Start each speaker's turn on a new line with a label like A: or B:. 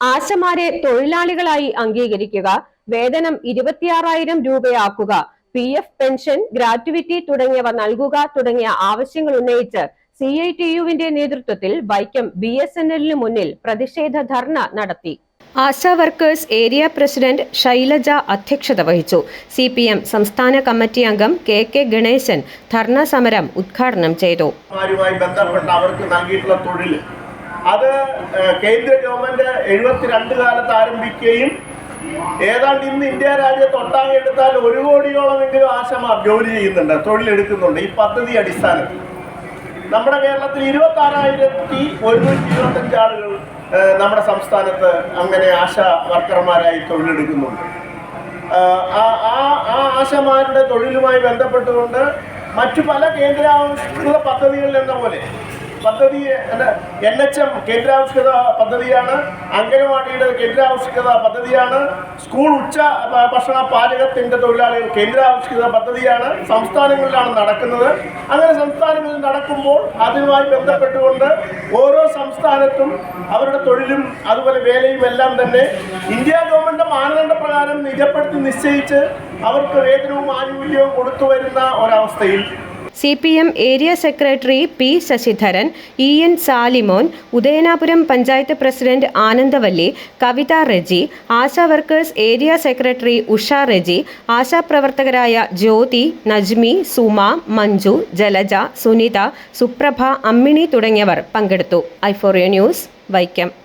A: ആശമാരെ തൊഴിലാളികളായി അംഗീകരിക്കുക വേതനം ഇരുപത്തിയാറായിരം രൂപയാക്കുക പി എഫ് പെൻഷൻ ഗ്രാറ്റുവിറ്റി തുടങ്ങിയവ നൽകുക തുടങ്ങിയ ആവശ്യങ്ങൾ ഉന്നയിച്ച് സി ഐ ടി യുവിന്റെ നേതൃത്വത്തിൽ വൈക്കം ബി എസ് എൻ എല്ലിന് മുന്നിൽ പ്രതിഷേധ ധർണ നടത്തി. ASHA workers area president Shailaja അധ്യക്ഷത വഹിച്ചു. സി പി എം സംസ്ഥാന കമ്മിറ്റി അംഗം കെ കെ ഗണേശൻ ധർണ സമരം ഉദ്ഘാടനം ചെയ്തു.
B: ബന്ധപ്പെട്ട അവർക്ക് നൽകിയിട്ടുള്ള തൊഴിൽ അത് കേന്ദ്ര ഗവൺമെന്റ് എഴുപത്തിരണ്ട് കാലത്ത് ആരംഭിക്കുകയും ഏതാണ്ട് ഇന്ന് ഇന്ത്യ രാജ്യത്ത് ഒട്ടാകെ എടുത്താൽ ഒരു കോടിയോളമെങ്കിലും ആശമാർ ജോലി ചെയ്യുന്നുണ്ട് തൊഴിലെടുക്കുന്നുണ്ട്. ഈ പദ്ധതി അടിസ്ഥാനത്തിൽ. നമ്മുടെ കേരളത്തിൽ ഇരുപത്തി ആറായിരത്തി ഒരുന്നൂറ്റി ഇരുപത്തഞ്ച് ആളുകൾ നമ്മുടെ സംസ്ഥാനത്ത് അങ്ങനെ ആശ വർക്കർമാരായി തൊഴിലെടുക്കുന്നുണ്ട്. ആ- ആ ആശമാരുടെ തൊഴിലുമായി ബന്ധപ്പെട്ടുകൊണ്ട് മറ്റു പല കേന്ദ്രാവിഷ്കൃത പദ്ധതികളിൽ എന്ന പോലെ പദ്ധതി എൻ എച്ച് എം കേന്ദ്രാവിഷ്കൃത പദ്ധതിയാണ് അംഗനവാടിയുടെ കേന്ദ്രാവിഷ്കൃത പദ്ധതിയാണ് സ്കൂൾ ഉച്ച ഭക്ഷണ പാചകത്തിന്റെ തൊഴിലാളികൾ കേന്ദ്രാവിഷ്കൃത പദ്ധതിയാണ് സംസ്ഥാനങ്ങളിലാണ് നടക്കുന്നത്. അങ്ങനെ സംസ്ഥാനങ്ങളിൽ നടക്കുമ്പോൾ അതുമായി ബന്ധപ്പെട്ടുകൊണ്ട് ഓരോ സംസ്ഥാനത്തും അവരുടെ തൊഴിലും അതുപോലെ വേലയും എല്ലാം തന്നെ ഇന്ത്യ ഗവൺമെന്റ് മാനദണ്ഡ പ്രകാരം നിജപ്പെടുത്തി നിശ്ചയിച്ച് അവർക്ക് വേതനവും ആനുകൂല്യവും കൊടുത്തു വരുന്ന ഒരവസ്ഥയിൽ
A: C P M area secretary P Sasidharan E N Salimon Udayanapuram panchayat president Anandavalli Kavitha Reji ASHA workers area secretary Usha Reji ASHA പ്രവർത്തകരായ ജ്യോതി നജ്മി സുമ മഞ്ജു ജലജ സുനിത സുപ്രഭ അമ്മിണി തുടങ്ങിയവർ പങ്കെടുത്തു. Euphoria news Vaikom.